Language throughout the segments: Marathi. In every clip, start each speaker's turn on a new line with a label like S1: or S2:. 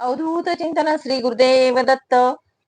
S1: अवधूत चिंतन श्री गुरुदेव दत्त.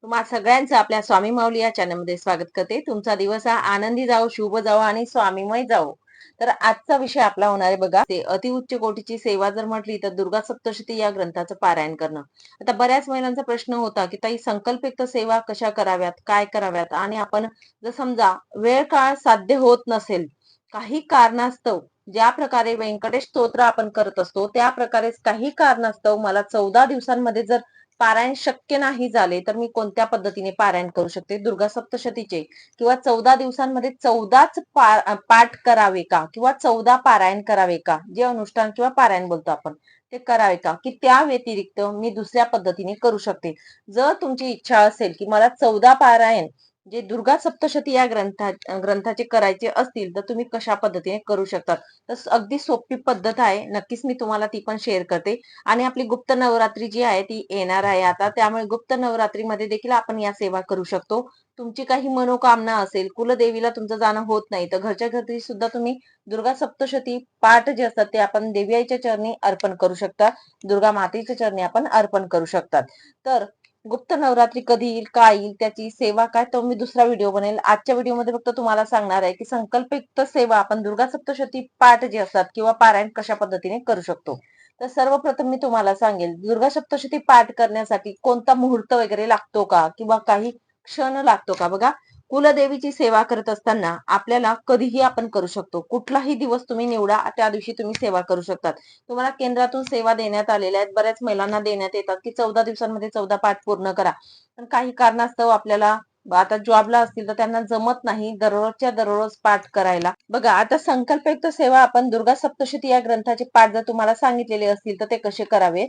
S1: तुम्हा सगळ्यांचं आपल्या स्वामी माऊली या चॅनलमध्ये स्वागत करते. तुमचा दिवस हा आनंदी जाओ शुभ जाओ आणि स्वामीमय जाओ तर आजचा विषय आपला होणार आहे बघा. ते अतिउच्च कोटीची सेवा जर म्हटली तर दुर्गा सप्तशती या ग्रंथाचं पारायण करणं. आता बऱ्याच महिलांचा प्रश्न होता की ताई संकल्पित सेवा कशा कराव्यात काय कराव्यात? आणि आपण जर समजा वेळ काळ साध्य होत नसेल काही कारणास्तव ज्या प्रकारे व्यंकटेश स्तोत्र आपण करत असतो त्या प्रकारे काही कारणास्तव मला चौदा दिवसांमध्ये जर पारायण शक्य नाही झाले तर मी कोणत्या पद्धतीने पारायण करू शकते? दुर्गा सप्तशतीचे किंवा चौदा दिवसांमध्ये चौदाच पाठ करावे का? किंवा चौदा पारायण करावे का? जे अनुष्ठान किंवा पारायण बोलतो आपण ते करावे का? की त्या व्यतिरिक्त मी दुसऱ्या पद्धतीने करू शकते. जर तुमची इच्छा असेल की मला चौदा पारायण जे दुर्गा सप्तशती या ग्रंथा ग्रंथाचे करायचे असतील तर तुम्ही कशा पद्धतीने करू शकतात? तर अगदी सोपी पद्धत आहे. नक्कीच मी तुम्हाला ती पण शेअर करते. आणि आपली गुप्त नवरात्री जी आहे ती येणार आहे आता. त्यामुळे गुप्त नवरात्रीमध्ये देखील आपण या सेवा करू शकतो. तुमची काही मनोकामना असेल कुलदेवीला तुमचं जाणं होत नाही तर घरच्या घरी सुद्धा तुम्ही दुर्गा सप्तशती पाठ जे असतात ते आपण देवी आईच्या चरणी अर्पण करू शकता. दुर्गा मातेच्या चरणी आपण अर्पण करू शकतात. तर गुप्त नवरात्री कधी येईल काय येईल त्याची सेवा काय तो मी दुसरा व्हिडिओ बनेल आजच्या व्हिडिओमध्ये फक्त तुम्हाला सांगणार आहे की संकल्पयुक्त सेवा आपण दुर्गा सप्तशती पाठ जे असतात किंवा पारायण कशा पद्धतीने करू शकतो. तर सर्वप्रथम मी तुम्हाला सांगेल दुर्गा सप्तशती पाठ करण्यासाठी कोणता मुहूर्त वगैरे लागतो का? किंवा काही क्षण लागतो का? बघा कुलदेवीची सेवा करत असताना आपल्याला कधीही आपण करू शकतो. कुठलाही दिवस तुम्ही निवडा त्या दिवशी तुम्ही सेवा करू शकतात. तुम्हाला केंद्रातून सेवा देण्यात आलेल्या आहेत. बऱ्याच महिलांना देण्यात येतात की चौदा दिवसांमध्ये चौदा पाठ पूर्ण करा. पण काही कारणास्तव आपल्याला आता जॉबला असतील तर त्यांना जमत नाही दररोजच्या दररोज पाठ करायला. बघा आता संकल्पयुक्त सेवा आपण दुर्गा सप्तशती या ग्रंथाचे पाठ जर तुम्हाला सांगितलेले असतील तर ते कसे करावे?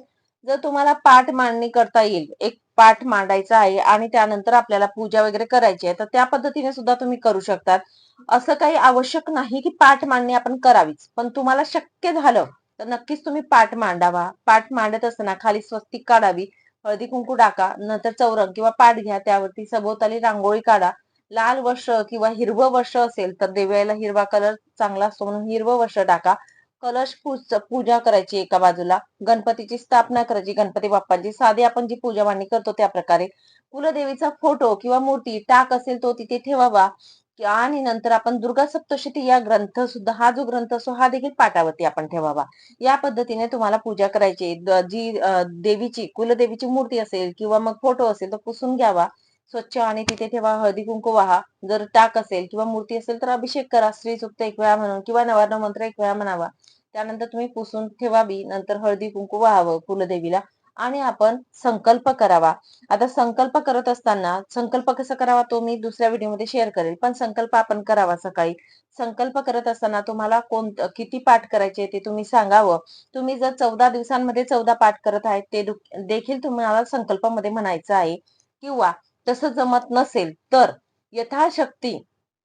S1: जर तुम्हाला पाठ मांडणी करता येईल एक पाठ मांडायचा आहे आणि त्यानंतर आपल्याला पूजा वगैरे करायची आहे तर त्या पद्धतीने सुद्धा तुम्ही करू शकतात. असं काही आवश्यक नाही की पाठ मांडणी आपण करावीच पण तुम्हाला शक्य झालं तर नक्कीच तुम्ही पाठ मांडावा. पाठ मांडत असताना खाली स्वस्तिक काढावी हळदी कुंकू टाका नंतर चौरंग किंवा पाठ घ्या त्यावरती सभोवताली रांगोळी काढा. लाल वस्त्र किंवा हिरवं वस्त्र असेल तर देव्याला हिरवा कलर चांगला असतो म्हणून हिरवं वस्त्र टाका. कलश पूजा करायची एका बाजूला गणपतीची स्थापना करायची गणपती बाप्पांची साधी आपण जी पूजा मांडणी करतो त्या प्रकारे. कुलदेवीचा फोटो किंवा मूर्ती टाक असेल तो तिथे ठेवावा. आणि नंतर आपण दुर्गा सप्तशती या ग्रंथ सुद्धा हा जो ग्रंथ असतो हा देखील पाटावरती आपण ठेवावा. या पद्धतीने तुम्हाला पूजा करायची. जी देवीची कुलदेवीची मूर्ती असेल किंवा मग फोटो असेल तर पुसून घ्यावा. स्वच्छ आणि तिथे ठेवा हळदी कुंकू वाहा. जर टाक असेल किंवा मूर्ती असेल तर अभिषेक करा स्त्री सुक्त एक वेळा म्हणून किंवा नवार्ण मंत्र एक वेळा म्हणावा. त्यानंतर तुम्ही पुसून ठेवावी नंतर हळदी कुंकू वाहावं कुलदेवीला आणि आपण संकल्प करावा. आता संकल्प करत असताना संकल्प कसा करावा तो मी दुसऱ्या व्हिडिओमध्ये शेअर करेल. पण संकल्प आपण करावा सकाळी. संकल्प करत असताना तुम्हाला कोण किती पाठ करायचे ते तुम्ही सांगावं. तुम्ही जर चौदा दिवसांमध्ये चौदा पाठ करत आहेत ते देखील तुम्हाला संकल्पामध्ये म्हणायचं आहे. किंवा तसं जमत नसेल तर यथाशक्ती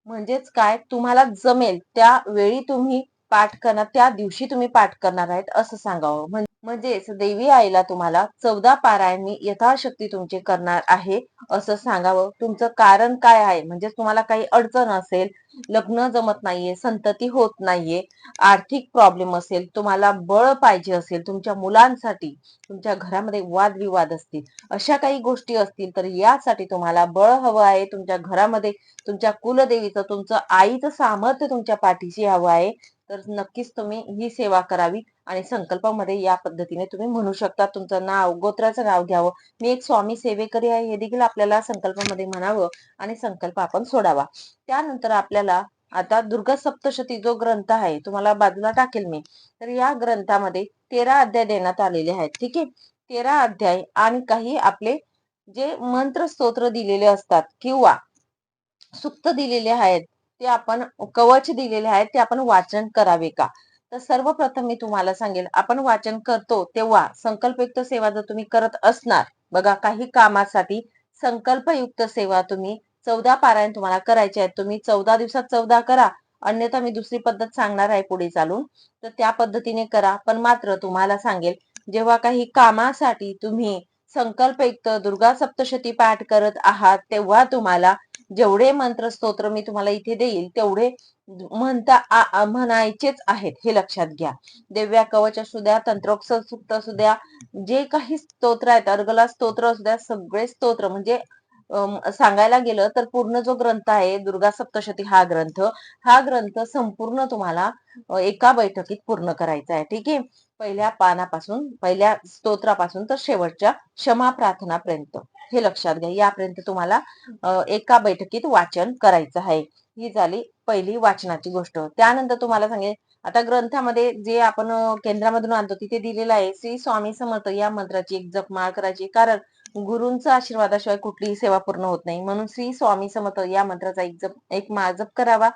S1: म्हणजेच काय? तुम्हाला जमेल. त्या वेळी तुम्ही पाठ करणार त्या दिवशी तुम्ही पाठ करणार आहेत असं सांगावं. म्हणजेच देवी आईला तुम्हाला चौदा पारायण मी यथाशक्ती तुमचे करणार आहे असं सांगावं. तुमचं कारण काय आहे? म्हणजे तुम्हाला काही अडचण असेल लग्न जमत नाहीये संतती होत नाहीये आर्थिक प्रॉब्लेम असेल तुम्हाला बळ पाहिजे असेल तुमच्या मुलांसाठी तुमच्या घरामध्ये वादविवाद असतील अशा काही गोष्टी असतील तर यासाठी तुम्हाला बळ हवं आहे. तुमच्या घरामध्ये तुमच्या कुलदेवीचं तुमचं आईचं सामर्थ्य तुमच्या पाठीशी हवं आहे. तर नक्कीच तुम्ही ही सेवा करावी आणि संकल्पामध्ये या पद्धतीने तुम्ही म्हणू शकता. तुमचं नाव गोत्राचं नाव घ्यावं. मी एक स्वामी सेवेकरी आहे हे देखील आपल्याला संकल्पामध्ये म्हणावं आणि संकल्प आपण सोडावा. त्यानंतर आपल्याला आता दुर्गा सप्तशती जो ग्रंथ आहे तुम्हाला बाजूला टाकेल मी. तर या ग्रंथामध्ये तेरा अध्याय देण्यात आलेले आहेत ठीक आहे? तेरा अध्याय आणि काही आपले जे मंत्र स्तोत्र दिलेले असतात किंवा सुक्त दिलेले आहेत ते आपण कवच दिलेले आहेत ते आपण वाचन करावे का? तर सर्वप्रथम मी तुम्हाला सांगेल आपण वाचन करतो तेव्हा संकल्पयुक्त सेवा जर तुम्ही करत असणार बघा काही कामासाठी संकल्पयुक्त सेवा तुम्ही चौदा पारायण तुम्हाला करायचे आहेत तुम्ही चौदा दिवसात चौदा करा अन्यथा मी दुसरी पद्धत सांगणार आहे पुढे चालून तर त्या पद्धतीने करा. पण मात्र तुम्हाला सांगेल जेव्हा काही कामासाठी तुम्ही संकल्पयुक्त दुर्गा सप्तशती पाठ करत आहात तेव्हा तुम्हाला जेवढे मंत्र स्तोत्र मी तुम्हाला इथे देईल तेवढे म्हणता म्हणायचेच आहेत हे लक्षात घ्या. दिव्या कवच असू द्या तंत्रोक्त सूक्त असू द्या जे काही स्तोत्र आहेत अर्गला स्तोत्र असू द्या सगळे स्तोत्र म्हणजे सांगायला गेलं तर पूर्ण जो ग्रंथ आहे दुर्गा सप्तशती हा ग्रंथ हा ग्रंथ संपूर्ण तुम्हाला एका बैठकीत पूर्ण करायचा आहे ठीक आहे? पहिल्या पानापासून पहिल्या स्तोत्रापासून तर शेवटच्या क्षमा प्रार्थनापर्यंत. हे लक्षात घ्या. यापर्यंत तुम्हाला एका बैठकीत वाचन करायचं आहे. ही झाली पहिली वाचनाची गोष्ट. त्यानंतर तुम्हाला सांगेल आता ग्रंथामध्ये जे आपण केंद्रामधून आणतो तिथे दिलेलं आहे श्री स्वामी समर्थ या मंत्राची एक जपमाळ करायची. कारण गुरूंचा आशीर्वादाशिवाय कुठलीही सेवा पूर्ण होत नाही. म्हणून श्री स्वामी समर्थ या मंत्राचा एक जप एक माळ जप करावा.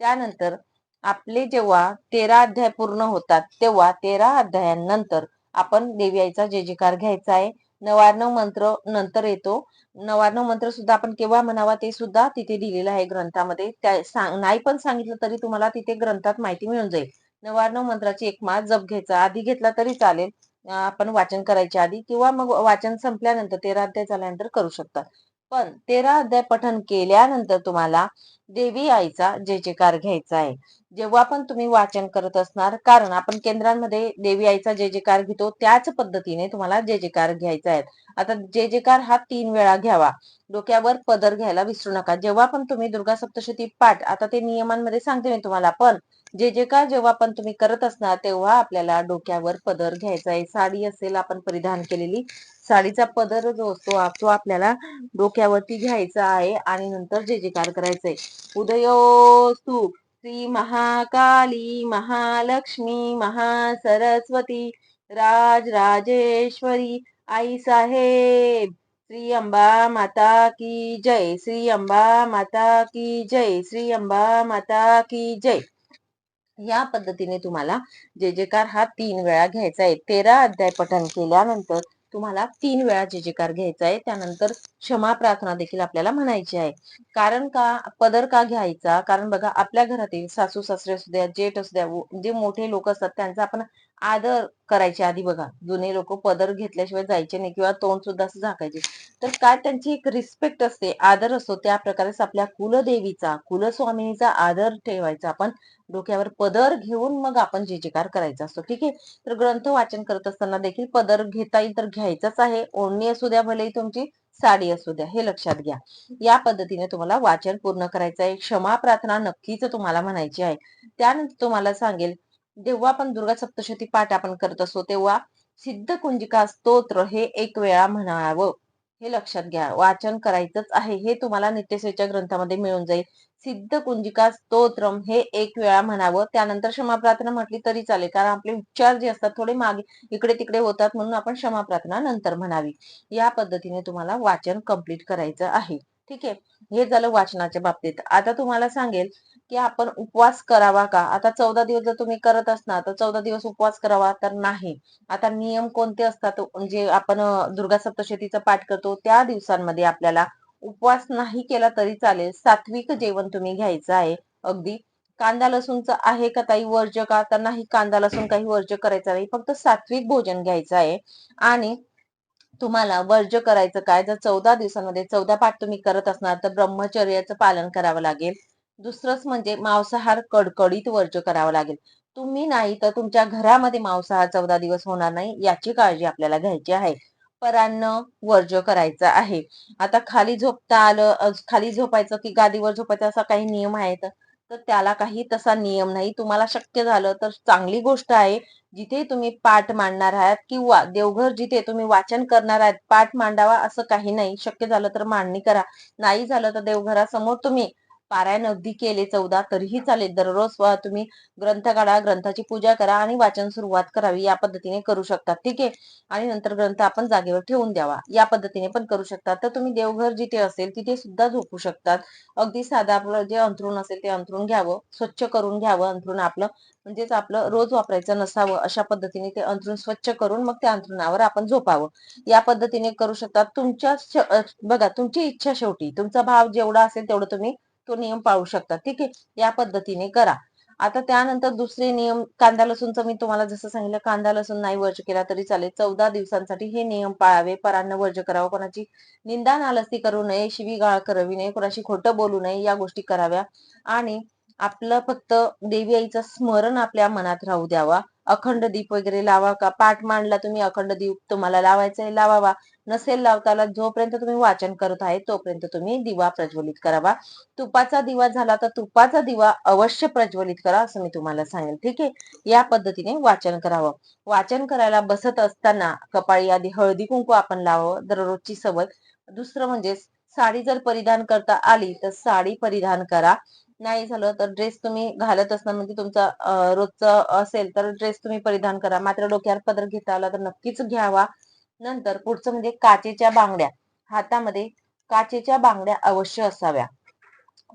S1: त्यानंतर आपले जेव्हा तेरा अध्याय पूर्ण होतात तेव्हा तेरा अध्यायांनंतर आपण देवी आईचा जय जयकार घ्यायचा आहे. नवार्णव मंत्र नंतर येतो. नवार्णव मंत्र सुद्धा आपण केव्हा म्हणावा ते सुद्धा तिथे दिलेलं आहे ग्रंथामध्ये. त्या सांग नाही पण सांगितलं तरी तुम्हाला तिथे ग्रंथात माहिती मिळून जाईल. नवार्णव मंत्राची एक माळ जप घ्यायचा. आधी घेतला तरी चालेल. आपण वाचन करायच्या आधी किंवा मग वाचन संपल्यानंतर तेरा अध्याय झाल्यानंतर करू शकतात पण तेरा अध्याय पठन केल्यानंतर तुम्हाला देवी आईचा जे जयकार घ्यायचा आहे. जेव्हा पण तुम्ही वाचन करत असणार कारण आपण केंद्रांमध्ये देवी आईचा जे जयकार घेतो त्याच पद्धतीने तुम्हाला जे जयकार घ्यायचा आहे. आता जे जयकार हा तीन वेळा घ्यावा. डोक्यावर पदर घ्यायला विसरू नका. जेव्हा पण तुम्ही दुर्गा सप्तशती पाठ आता ते नियमांमध्ये सांगते मी तुम्हाला पण जे जे काय जेव्हा पण तुम्ही करत असणार तेव्हा आपल्याला डोक्यावर पदर घ्यायचा आहे. साडी असेल आपण परिधान केलेली साडीचा पदर जो असतो तो आपल्याला डोक्यावरती घ्यायचा आहे आणि नंतर जे जयकार करायचंय. उदयोस्तु श्री महाकाली महालक्ष्मी महासरस्वती राज राजेश्वरी आई साहेब श्री अंबा माता की जय श्री अंबा माता की जय श्री अंबा माता की जय. या पद्धतीने तुम्हाला जे जेकार हा तीन वेळा घ्यायचा आहे. तेरा अध्याय पठन केल्यानंतर तुम्हाला तीन वेळा जे घ्यायचा आहे. त्यानंतर क्षमा प्रार्थना देखील आपल्याला म्हणायची आहे. कारण का? पदर का घ्यायचा? कारण बघा आपल्या घरातील सासू सासरे असू द्या जेठ असू द्या जे मोठे लोक असतात त्यांचा आपण आदर करायचे आधी बघा. जुने लोक पदर घेतल्याशिवाय जायचे नाही किंवा तोंड सुद्धा असं झाकायचे. तर काय त्यांची एक रिस्पेक्ट असते आदर असतो त्या प्रकारेच आपल्या कुलदेवीचा कुलस्वामिनीचा आदर ठेवायचा आपण. डोक्यावर पदर घेऊन मग आपण जे जेकार करायचा असतो. ठीक आहे? तर ग्रंथ वाचन करत असताना देखील पदर घेता येईल तर घ्यायचाच आहे. ओढणी असू द्या भले तुमची. साडी असू द्या हे लक्षात घ्या. या पद्धतीने तुम्हाला वाचन पूर्ण करायचं आहे. क्षमा प्रार्थना नक्कीच तुम्हाला म्हणायची आहे. त्यानंतर तुम्हाला सांगेल जेव्हा आपण दुर्गा सप्तशती पाठ आपण करत असतो तेव्हा सिद्ध कुंजिका स्तोत्र हे एक वेळा म्हणावं. हे लक्षात घ्या. वाचन करायचंच आहे हे तुम्हाला नित्यसेच्या ग्रंथामध्ये मिळून जाईल. सिद्ध कुंजिका स्तोत्रम हे एक वेळा म्हणावं त्यानंतर क्षमा प्रार्थना म्हटली तरी चालेल कारण आपले उच्चार जे असतात थोडे मागे इकडे तिकडे होतात म्हणून आपण क्षमा प्रार्थना नंतर म्हणावी. या पद्धतीने तुम्हाला वाचन कंप्लीट करायचं आहे. ठीक आहे? हे झालं वाचनाच्या बाबतीत. आता तुम्हाला सांगेल की आपण उपवास करावा का? आता चौदा दिवस जर तुम्ही करत असणार तर चौदा दिवस उपवास करावा तर नाही. आता नियम कोणते असतात? जे आपण दुर्गा सप्तशतीचा पाठ करतो त्या दिवसांमध्ये आपल्याला उपवास नाही केला तरी चालेल. सात्विक जेवण तुम्ही घ्यायचं आहे अगदी. कांदा लसूणचं आहे का ताई? वर्ज्य का? तर नाही कांदा लसूण काही वर्ज्य करायचं नाही. फक्त सात्विक भोजन घ्यायचं आहे. आणि तुम्हाला वर्ज्य करायचं काय? जर चौदा दिवसांमध्ये चौदा पाठ तुम्ही करत असणार तर ब्रह्मचर्याचं पालन करावं लागेल. दुसरंच म्हणजे मांसाहार कडकडीत वर्ज्य करावं लागेल. तुम्ही नाही तर तुमच्या घरामध्ये मांसाहार चौदा दिवस होणार नाही याची काळजी आपल्याला घ्यायची आहे. परान्न वर्ज्य करायचं आहे. आता खाली झोपता आलं खाली झोपायचं की गादीवर झोपायचं असा काही नियम आहेत? तर त्याला काही तसा नियम नाही. तुम्हाला शक्य झालं तर चांगली गोष्ट आहे जिथे तुम्ही पाठ मांडणार आहात किंवा देवघर जिथे तुम्ही वाचन करणार आहात पाठ मांडावा असं काही नाही. शक्य झालं तर मांडणी करा. नाही झालं तर देवघरासमोर तुम्ही पारायण अगदी केले चौदा तरीही चालेल. दररोज तुम्ही ग्रंथ काढा ग्रंथाची पूजा करा आणि वाचन सुरुवात करावी. या पद्धतीने करू शकतात ठीक आहे? आणि नंतर ग्रंथ आपण जागेवर ठेवून द्यावा. या पद्धतीने पण करू शकतात तर तुम्ही देवघर जिथे असेल तिथे सुद्धा झोपू शकतात. अगदी साधं आपलं जे अंथरूण असेल ते अंथरूण घ्यावं. स्वच्छ करून घ्यावं अंथरूण आपलं. म्हणजेच आपलं रोज वापरायचं नसावं अशा पद्धतीने ते अंथरूण स्वच्छ करून मग त्या अंथरुणावर आपण झोपावं. या पद्धतीने करू शकतात तुमच्या बघा तुमची इच्छा शेवटी तुमचा भाव जेवढा असेल तेवढं तुम्ही तो नियम पाळू शकता. ठीक आहे? या पद्धतीने करा. आता त्यानंतर दुसरे नियम कांदा लसूणचं मी तुम्हाला जसं सांगितलं कांदा लसूण नाही वर्ज केला तरी चालेल. चौदा दिवसांसाठी हे नियम पाळावे. परांना वर्ज करावं. कोणाची निंदा नालस्ती करू नये शिवीगाळ करावी नये कोणाशी खोटं बोलू नये या गोष्टी कराव्या. आणि आपलं फक्त देवी आईचं स्मरण आपल्या मनात राहू द्यावा. अखंड दीप वगैरे लावा का? पाठ मांडला तुम्ही अखंड दीप तुम्हाला लावायचा लावावा. नसेल लावताला जोपर्यंत तुम्ही वाचन करत आहे तोपर्यंत तुम्ही दिवा प्रज्वलित करावा. तुपाचा दिवा झाला तर तुपाचा दिवा अवश्य प्रज्वलित करा असं मी तुम्हाला सांगेल. ठीक आहे? या पद्धतीने वाचन करावं. वाचन करायला बसत असताना कपाळी आधी हळदी कुंकू आपण लावावं दररोजची सवय. दुसरं म्हणजे साडी जर परिधान करता आली तर साडी परिधान करा. नाही झालं तर ड्रेस तुम्ही घालत असणार म्हणजे तुमचा रोजचं असेल तर ड्रेस तुम्ही परिधान करा. मात्र डोक्यावर पदर घेता आला तर नक्कीच घ्यावा. नंतर पुढचं म्हणजे काचेच्या बांगड्या. हातामध्ये काचेच्या बांगड्या अवश्य असाव्या.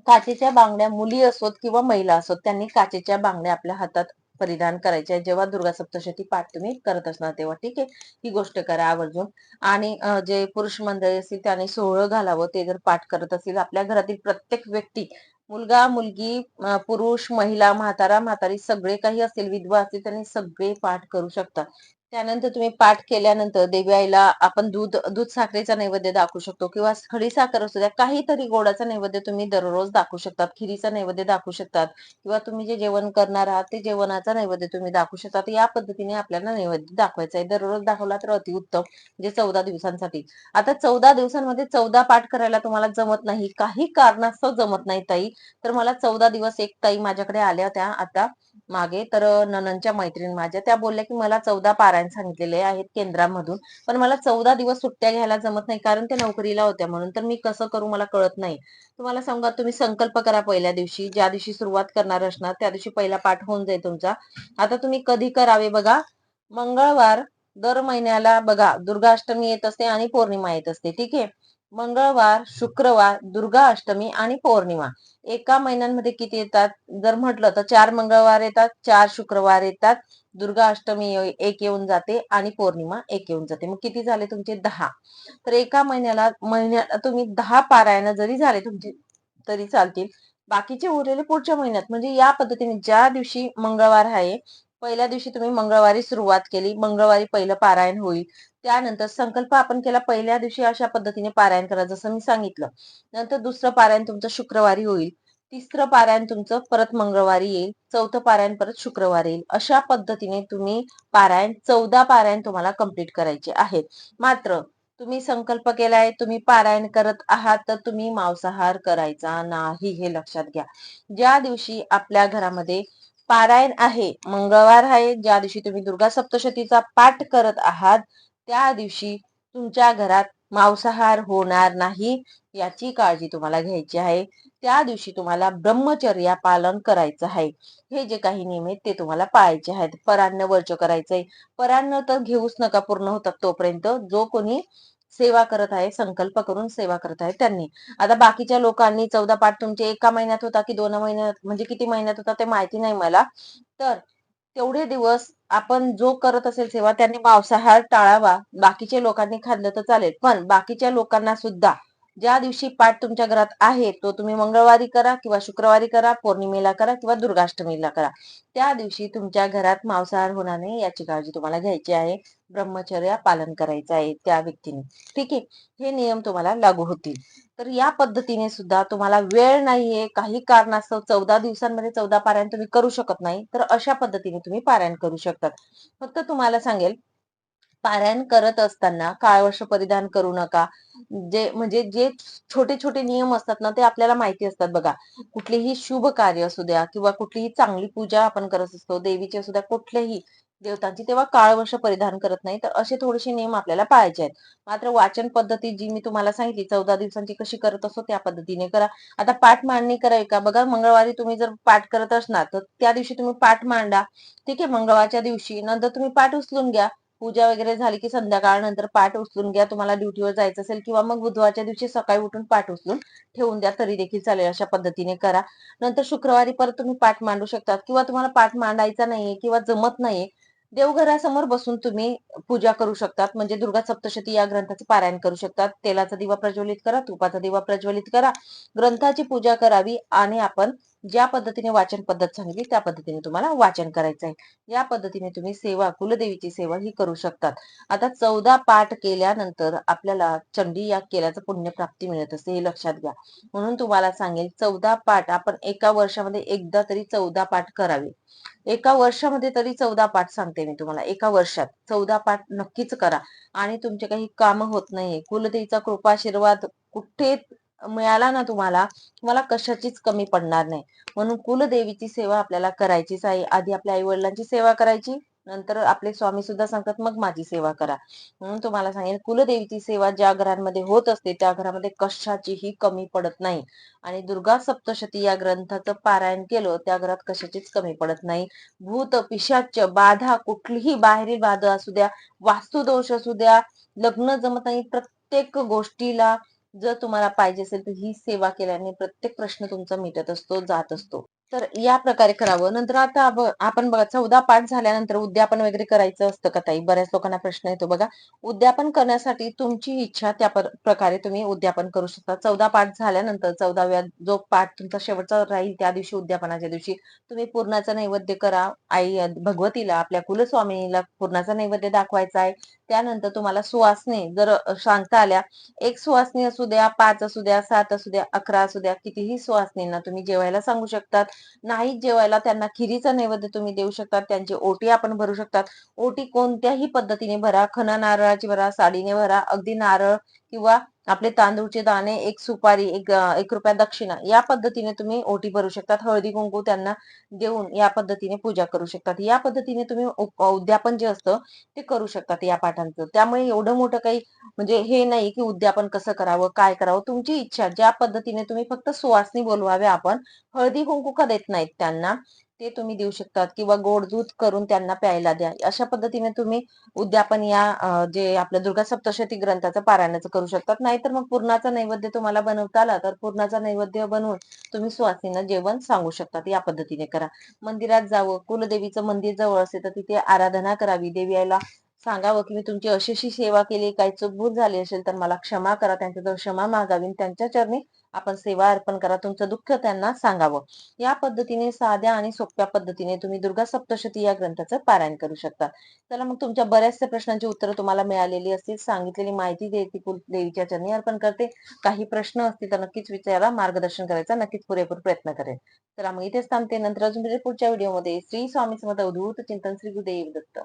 S1: काचेच्या बांगड्या मुली असोत किंवा महिला असोत त्यांनी काचेच्या बांगड्या आपल्या हातात परिधान करायच्या. जेव्हा दुर्गा सप्तशती पाठ तुम्ही करत असणार तेव्हा. ठीक आहे? ही गोष्ट करा आवर्जून. आणि जे पुरुष मंडळी असतील त्याने सोहळं घालावं ते जर पाठ करत असतील आपल्या घरातील प्रत्येक व्यक्ती मुलगा मुलगी पुरुष महिला म्हातारा म्हातारी सगळे काही असतील विधवा असतील त्यांनी सगळे पाठ करू शकतात. त्यानंतर तुम्ही पाठ केल्यानंतर देवी आईला आपण दूध दूध साखरेचा नैवेद्य दाखवू शकतो किंवा खडी साखर असू द्या काहीतरी गोडाचा नैवेद्य तुम्ही दररोज दाखवू शकतात खिरीचा नैवेद्य दाखवू शकतात किंवा तुम्ही जे जेवण करणार आहात ते जेवणाचा नैवेद्य तुम्ही दाखवू शकतात. या पद्धतीने आपल्याला नैवेद्य दाखवायचा आहे. दररोज दाखवला तर अतिउत्तम म्हणजे चौदा दिवसांसाठी. आता चौदा दिवसांमध्ये चौदा पाठ करायला तुम्हाला जमत नाही काही कारणास्तव जमत नाही ताई. तर मला चौदा दिवस एक ताई माझ्याकडे आल्या त्या आता मागे. तर ननंदच्या मैत्रीण माझ्या. त्या बोलल्या की मला चौदा पारायण सांगितलेले आहेत केंद्रामधून पण मला चौदा दिवस सुट्ट्या घ्यायला जमत नाही कारण त्या नोकरीला होत्या म्हणून. तर मी कसं करू मला कळत नाही. तुम्हाला सांगा तुम्ही संकल्प करा पहिल्या दिवशी. ज्या दिवशी सुरुवात करणार असणार त्या दिवशी पहिला पाठ होऊन जाईल तुमचा. आता तुम्ही कधी करावे बघा? मंगळवार दर महिन्याला बघा दुर्गाष्टमी येत असते आणि पौर्णिमा येत असते. ठीक आहे? मंगळवार शुक्रवार दुर्गा अष्टमी आणि पौर्णिमा. एका महिन्यांमध्ये किती येतात? जर म्हटलं तर चार मंगळवार येतात चार शुक्रवार येतात. दुर्गा अष्टमी एक येऊन जाते आणि पौर्णिमा एक येऊन जाते. मग किती झाले तुमचे? दहा. तर एका महिन्याला महिन्याला तुम्ही दहा पारायण जरी झाले तुमचे तरी चालतील. बाकीचे उरलेले पुढच्या महिन्यात. म्हणजे या पद्धतीने ज्या दिवशी मंगळवार आहे पहिल्या दिवशी तुम्ही मंगळवारी सुरुवात केली मंगळवारी पहिलं पारायण होईल. त्यानंतर संकल्प आपण केला पहिल्या दिवशी अशा पद्धतीने पारायण करा जसं मी सांगितलं. नंतर दुसरं पारायण तुमचं शुक्रवारी होईल. तिसरं पारायण तुमचं परत मंगळवारी येईल. चौथं पारायण परत शुक्रवारी येईल. अशा पद्धतीने तुम्ही पारायण चौदा पारायण तुम्हाला कंप्लीट करायचे आहेत. मात्र तुम्ही संकल्प केलाय तुम्ही पारायण करत आहात तर तुम्ही मांसाहार करायचा नाही हे लक्षात घ्या. ज्या दिवशी आपल्या घरामध्ये पारायण आहे. मंगळवार आहे. ज्या दिवशी तुम्ही दुर्गा सप्तशतीचा पाठ करत आहात त्या दिवशी तुमच्या घरात मांसाहार होणार नाही याची काळजी तुम्हाला घ्यायची आहे. त्या दिवशी तुम्हाला ब्रह्मचर्या पालन करायचं आहे. हे जे काही नियम आहेत ते तुम्हाला पाळायचे आहेत. परान्न वर्ज करायचंय. परान्न तर घेऊच नका पूर्ण होतात तोपर्यंत. जो कोणी सेवा करत आहे संकल्प करून सेवा करत आहे त्यांनी. आता बाकीच्या लोकांनी चौदा पाठ तुमचे एका महिन्यात होता की दोन महिन्यात म्हणजे किती महिन्यात होता ते माहिती नाही मला. तर तेवढे दिवस आपण जो करत असेल सेवा त्यांनी मांसाहार टाळावा. बाकीच्या लोकांनी खाल्लं तर चालेल. पण बाकीच्या लोकांना सुद्धा ज्या दिवशी पाठ तुमच्या घरात आहे तो तुम्ही मंगळवारी करा किंवा शुक्रवारी करा पौर्णिमेला करा किंवा दुर्गाष्टमीला करा. त्या दिवशी तुमच्या घरात मांसाहार होणार नाही याची काळजी तुम्हाला घ्यायची आहे. ब्रह्मचर्या पालन करायचं आहे त्या व्यक्तीने. ठीक आहे? हे नियम तुम्हाला लागू होतील. तर या पद्धतीने सुद्धा तुम्हाला वेळ नाहीये काही कारणास्तव चौदा दिवसांमध्ये चौदा पारायण तुम्ही करू शकत नाही तर अशा पद्धतीने तुम्ही पारायण करू शकतात. फक्त तुम्हाला सांगेल पारायण करत असताना काळवश परिधान करू नका. जे म्हणजे जे छोटे छोटे नियम असतात ना ते आपल्याला माहिती असतात बघा. कुठलेही शुभ कार्य असू द्या किंवा कुठलीही चांगली पूजा आपण करत असतो देवीची असू द्या कुठल्याही देवतांची तेव्हा काळवश परिधान करत नाही तर असे थोडेसे नियम आपल्याला पाळायचे आहेत. मात्र वाचन पद्धती जी मी तुम्हाला सांगितली चौदा दिवसांची कशी करत असतो त्या पद्धतीने करा. आता पाठ मांडणी करावी का बघा मंगळवारी तुम्ही जर पाठ करत असणार तर त्या दिवशी तुम्ही पाठ मांडा. ठीक आहे मंगळवारच्या दिवशी. नंतर तुम्ही पाठ उचलून घ्या. पूजा वगैरे झाली की संध्याकाळ नंतर पाठ उचलून घ्या. तुम्हाला ड्युटीवर जायचं असेल किंवा मग बुधवारच्या दिवशी सकाळी उठून पाठ उचलून ठेवून द्या. तरी देखील चालेल अशा पद्धतीने करा. नंतर शुक्रवारी परत तुम्ही पाठ मांडू शकतात किंवा तुम्हाला पाठ मांडायचा नाहीये किंवा जमत नाहीये देवघरासमोर बसून तुम्ही पूजा करू शकतात. म्हणजे दुर्गा सप्तशती या ग्रंथाचे पारायण करू शकतात. तेलाचा दिवा प्रज्वलित करा तुपाचा दिवा प्रज्वलित करा. ग्रंथाची पूजा करावी आणि आपण ज्या पद्धतीने वाचन पद्धत सांगितली त्या पद्धतीने तुम्हाला वाचन करायचं आहे या पद्धतीने तुम्ही सेवा कुलदेवीची सेवा ही करू शकतात. आता चौदा पाठ केल्यानंतर आपल्याला चंडी या केल्याचं पुण्य प्राप्ती मिळत असते हे लक्षात घ्या. म्हणून तुम्हाला सांगेल चौदा पाठ आपण एका वर्षामध्ये एकदा तरी चौदा पाठ करावे. एका वर्षामध्ये तरी चौदा पाठ सांगते मी तुम्हाला एका वर्षात. चौदा पाठ नक्कीच करा. आणि तुमचे काही काम होत नाहीये. कुलदेवीचा कृपाशीर्वाद कुठे मिळाला ना तुम्हाला तुम्हाला कशाचीच कमी पडणार नाही. म्हणून कुलदेवीची सेवा आपल्याला करायचीच आहे. आधी आपल्या आई वडिलांची सेवा करायची नंतर आपले स्वामी सुद्धा सांगतात मग माझी सेवा करा. म्हणून तुम्हाला सांगेन कुलदेवीची सेवा ज्या घरांमध्ये होत असते त्या घरामध्ये कशाचीही कमी पडत नाही. आणि दुर्गा सप्तशती या ग्रंथाचं पारायण केलं त्या घरात कशाचीच कमी पडत नाही. भूत पिशाच बाधा कुठलीही बाहेरील बाधा असू द्या वास्तुदोष असू द्या लग्न जमत नाही प्रत्येक गोष्टीला जर तुम्हाला पाहिजे असेल तर ही सेवा केल्याने प्रत्येक प्रश्न तुमचा मिटत असतो जात असतो. तर या प्रकारे करावं. नंतर आता आपण बघा चौदा पाठ झाल्यानंतर उद्यापन वगैरे करायचं असतं का ताई? बऱ्याच लोकांना प्रश्न येतो बघा. उद्यापन करण्यासाठी तुमची इच्छा त्या प्रकारे तुम्ही उद्यापन करू शकता. चौदा पाठ झाल्यानंतर चौदाव्या जो पाठ तुमचा शेवटचा राहील त्या दिवशी उद्यापनाच्या दिवशी तुम्ही पूर्णाचा नैवेद्य करा. आई भगवतीला आपल्या कुलस्वामिनीला पूर्णाचा नैवेद्य दाखवायचा आहे. त्यानंतर तुम्हाला सुवासनी जर सांगता आल्या एक सुवासनी असू द्या पाच असू द्या सात असू द्या अकरा असू द्या कितीही सुवासनींना तुम्ही जेवायला सांगू शकतात. नाही जेवायला त्यांना खिरीचा नैवेद्य तुम्ही देऊ शकतात त्यांची ओटी आपण भरू शकतात. ओटी कोणत्याही पद्धतीने भरा खना नारळाची भरा साडीने भरा अगदी नारळ किंवा आपले तांदूळचे दाणे एक सुपारी एक एक रुपया दक्षिणा या पद्धतीने तुम्ही ओटी भरू शकतात. हळदी कुंकू त्यांना देऊन या पद्धतीने पूजा करू शकतात. या पद्धतीने तुम्ही उद्यापन जे असतं ते करू शकतात या पाठांचं. त्यामुळे एवढं मोठं काही म्हणजे हे नाही की उद्यापन कसं करावं काय करावं. तुमची इच्छा ज्या पद्धतीने तुम्ही फक्त सुवासनी बोलवावे आपण हळदी कुंकू का देत नाहीत त्यांना ते तुम्ही देऊ शकतात किंवा गोड दूध करून त्यांना प्यायला द्या. अशा पद्धतीने तुम्ही उद्यापन या जे आपल्या दुर्गा सप्तशती ग्रंथाचं पारायणाचं करू शकतात. नाहीतर मग पूर्णाचा नैवेद्य तुम्हाला बनवता आला तर पूर्णाचा नैवेद्य बनवून तुम्ही सुवासिनींना जेवण सांगू शकतात. या पद्धतीने करा. मंदिरात जावं कुलदेवीचं मंदिर जवळ असेल तर तिथे आराधना करावी. देवी सांगावं की मी तुमची अशी अशी सेवा केली काही चुकभूत झाली असेल तर मला क्षमा करा त्यांच्याजवळ क्षमा मागावी त्यांच्या चरणी आपण सेवा अर्पण करा तुमचं दुःख त्यांना सांगावं. या पद्धतीने साध्या आणि सोप्या पद्धतीने तुम्ही दुर्गा सप्तशती या ग्रंथाचं पारायण करू शकता. चला मग तुमच्या बऱ्याचशा प्रश्नांची उत्तरं तुम्हाला मिळालेली असतील सांगितलेली माहिती देते देवीच्या चरणी अर्पण करते. काही प्रश्न असतील तर नक्कीच विचारा मार्गदर्शन करायचा नक्कीच पुरेपूर प्रयत्न करेल चला मग इथेच थांबते नंतर अजून पुढच्या व्हिडिओमध्ये श्री स्वामी समर्थ अवधूत चिंतन श्री गुरुदेव दत्त.